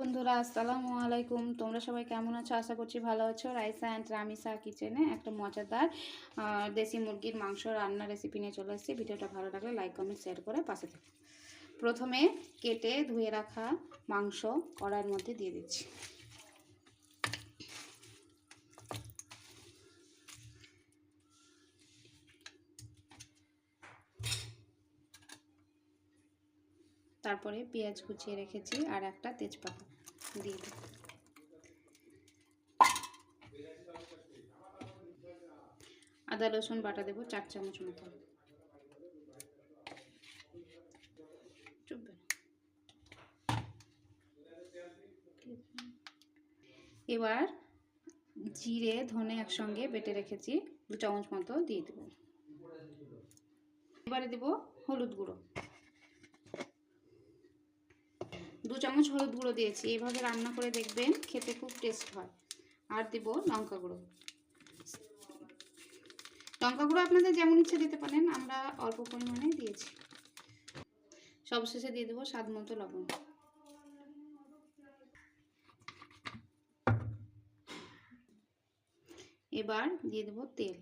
বন্ধুরা, আসসালামু আলাইকুম। তোমরা সবাই কেমন আছো? আশা করছি ভালো আছো। রাইসা অ্যান্ড রামিসা কিচেনে একটা মজাদার দেশি মুরগির মাংস রান্নার রেসিপি নিয়ে চলে এসেছি। ভিডিওটা ভালো লাগলে লাইক কমেন্ট শেয়ার করে পাশে থাকুন প্রথমে কেটে ধুয়ে রাখা মাংস কড়াইয়ের মধ্যে দিয়ে দিচ্ছি। তারপরে পেঁয়াজ কুচিয়ে রেখেছি আর একটা তেজপাতা দিয়ে দেব আদা, রসুন, বাটা দেবো চার চামচ মতো। এবার জিরে, ধনে একসঙ্গে বেটে রেখেছি, দু চামচ মতো দিয়ে দেবো। এবারে দেবো হলুদ গুঁড়ো। দু চামচ হলুদ গুঁড়ো দিয়েছি। এইভাবে রান্না করে দেখবেন খেতে খুব টেস্ট হয়। আর দেব লঙ্কা গুঁড়ো। লঙ্কা গুঁড়ো আপনাদের যেমন ইচ্ছে দিতে পারেন, আমরা অল্প পরিমাণে দিয়েছি। সবশেষে দিয়ে দেবো স্বাদ মতো লবণ। এবার দিয়ে দেবো তেল।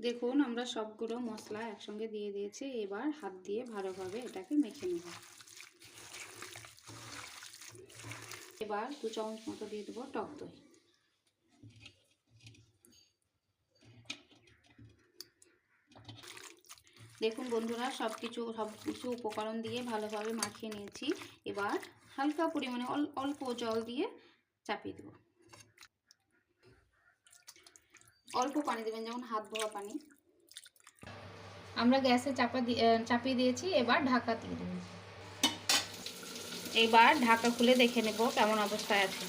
দেখুন, আমরা সবগুলো মশলা একসঙ্গে দিয়ে দিয়েছি। এবার হাত দিয়ে ভালোভাবে এটাকে মেখে নেব। এবার দু চামচ মতো দিয়ে দেবো টক দই। দেখুন বন্ধুরা সব কিছু সব কিছু উপকরণ দিয়ে ভালোভাবে মাখিয়ে নিয়েছি। এবার হালকা পরিমাণে অল- অল্প জল দিয়ে চাপিয়ে দেবো। অল্প পানি দেবেন, যেমন হাত ধোয়া পানি। আমরা গ্যাসে চাপা চাপিয়ে দিয়েছি, এবার ঢাকা দিয়ে দেব। এবার ঢাকা খুলে দেখে নেব কেমন অবস্থায় আছে।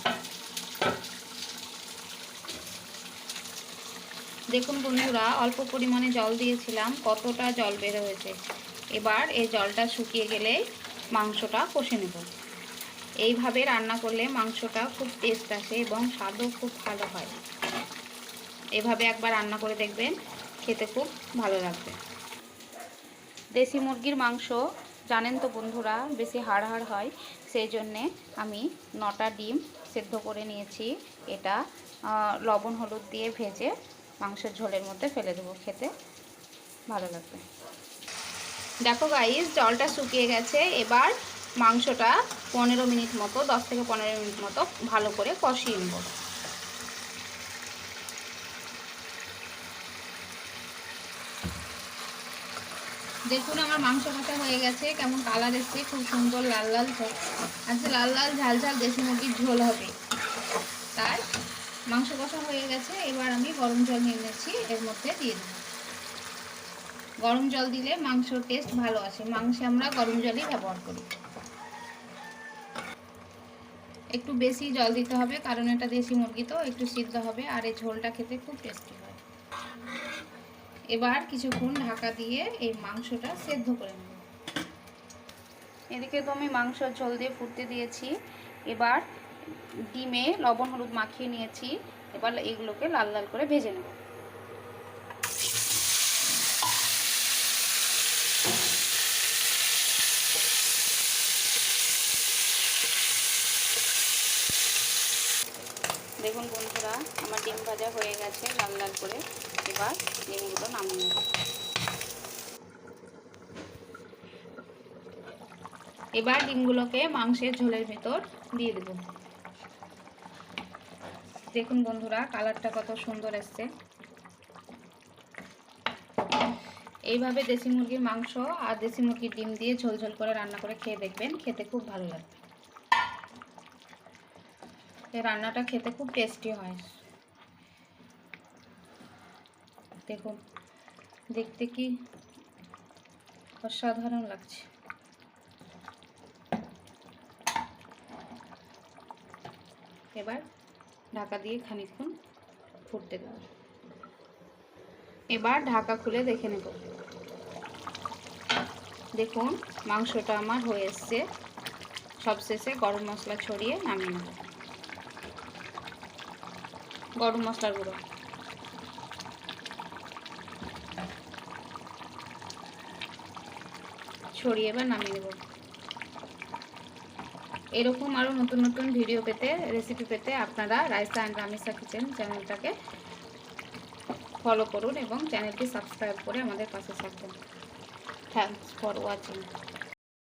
দেখুন বন্ধুরা, অল্প পরিমাণে জল দিয়েছিলাম, কতটা জল বের হয়েছে। এবার এই জলটা শুকিয়ে গেলে মাংসটা কষে নেব। এইভাবে রান্না করলে মাংসটা খুব টেস্ট আসে এবং স্বাদও খুব ভালো হয়। এভাবে একবার রান্না করে দেখবেন, খেতে খুব ভালো লাগবে। দেশি মুরগির মাংস, জানেন তো বন্ধুরা, বেশি হাড় হাড় হয়, সেই জন্যে আমি নটা ডিম সেদ্ধ করে নিয়েছি। এটা লবণ হলুদ দিয়ে ভেজে মাংসের ঝোলের মধ্যে ফেলে দেবো, খেতে ভালো লাগবে। দেখো গাইস জলটা শুকিয়ে গেছে, এবার মাংসটা পনেরো মিনিট মতো, দশ থেকে পনেরো মিনিট মতো ভালো করে কষিয়ে নেব। দেখুন আমার মাংস কষা হয়ে গেছে, কেমন কালার এসছে, খুব সুন্দর লাল লাল ঝোল। আজকে লাল লাল ঝাল ঝাল দেশি মুরগির ঝোল হবে। তাই মাংস কষা হয়ে গেছে, এবার আমি গরম জল নিয়ে নিচ্ছি, এর মধ্যে দিয়ে দেবো গরম জল দিলে মাংসর টেস্ট ভালো আসে, মাংসে আমরা গরম জলই ব্যবহার করি। একটু বেশি জল দিতে হবে, কারণ এটা দেশি মুরগি তো, একটু সিদ্ধ হবে, আর এই ঝোলটা খেতে খুব টেস্টি হয়। এবার কিছুক্ষণ ঢাকা দিয়ে এই মাংসটা সেদ্ধ করে নেব। এদিকে তো আমি মাংস ঝোল দিয়ে ফুটতে দিয়েছি। এবার ডিমে লবণ হলুদ মাখিয়ে নিয়েছি। এবার এগুলোকে লাল লাল করে ভেজে নেব। দেখুন বন্ধুরা, আমার ডিম ভাজা হয়ে গেছে লাল লাল করে। এবার নামিয়ে নেব। এবার ডিমগুলোকে মাংসের ঝোলের ভেতর দিয়ে দেব। দেখুন বন্ধুরা, কালারটা কত সুন্দর এসছে। এইভাবে দেশি মুরগির মাংস আর দেশি মুরগির ডিম দিয়ে ঝোল ঝোল করে রান্না করে খেয়ে দেখবেন, খেতে খুব ভালো লাগবে। এই রান্নাটা খেতে খুব টেস্টি হয়। দেখুন দেখতে কি অসাধারণ লাগছে। এবার ঢাকা দিয়ে খানিকক্ষণ ফুটতে দেব। এবার ঢাকা খুলে দেখে নেব। দেখুন, মাংসটা আমার হয়ে এসছে। সবশেষে গরম মশলা ছড়িয়ে নামিয়ে নেব। গরম মশলার গুঁড়ো। ছড়িয়ে এবার নামিয়ে নেব। এরকম আরও নতুন নতুন ভিডিও পেতে রেসিপি পেতে আপনারা রাইসা অ্যান্ড রামিসা কিচেন চ্যানেলটাকে ফলো করুন এবং চ্যানেলটি সাবস্ক্রাইব করে আমাদের পাশে থাকুন থ্যাংকস ফর ওয়াচিং